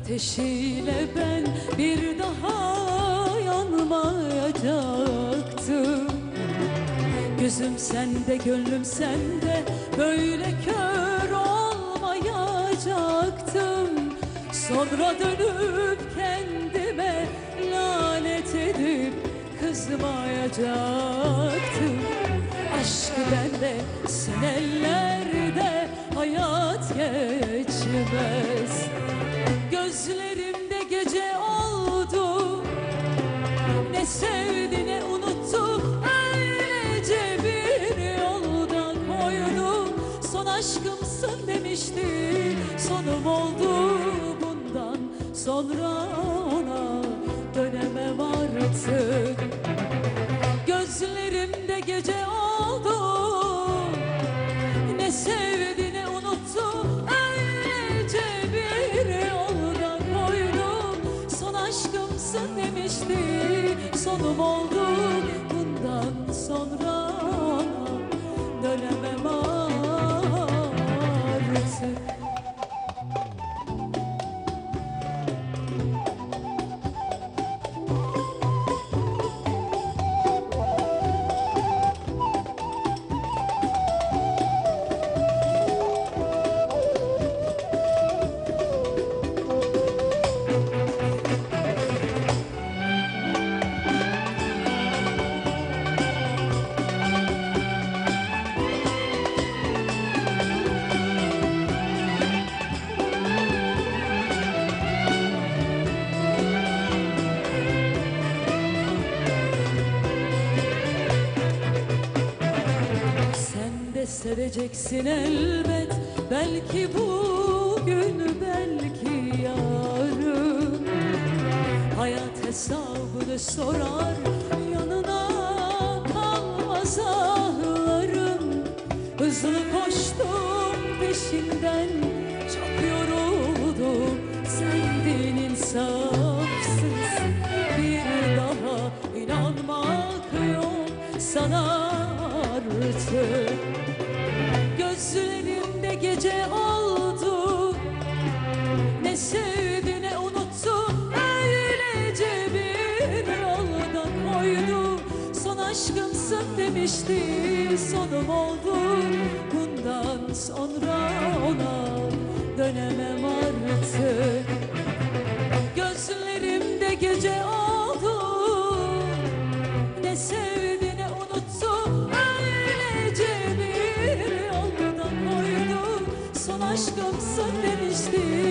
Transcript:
ateşiyle ben bir daha yanmayacaktım. Gözüm sende, gönlüm sende Böyle kör olmayacaktım. Sonra dönüp kendime lanet edip kızmayacaktım. Aşkı bende, sen ellerde hayat geçmez ne sevdi ne unuttu Öylece bir yolda koydu Son aşkımsın demişti Sonum oldu bundan. Sonra ona Dönemem artık Gözlerimde gece oldu. Ne sevdi aşkımsın demişti Sonum oldu seveceksin elbet. Belki bugün belki yarın. Hayat hesabını sorar Yanına kalmaz ahlarım. Hızlı koştum peşinden Çok yoruldum. Sendin insafsız Bir daha inanmak yok. Sana artık gece oldu. Ne sevdi ne unuttu. Öylece bir yolda koydu. Son aşkımsın demişti Sonum oldu. Bundan sonra ona Dönemem artık. Gözlerimde gece oldu Öylece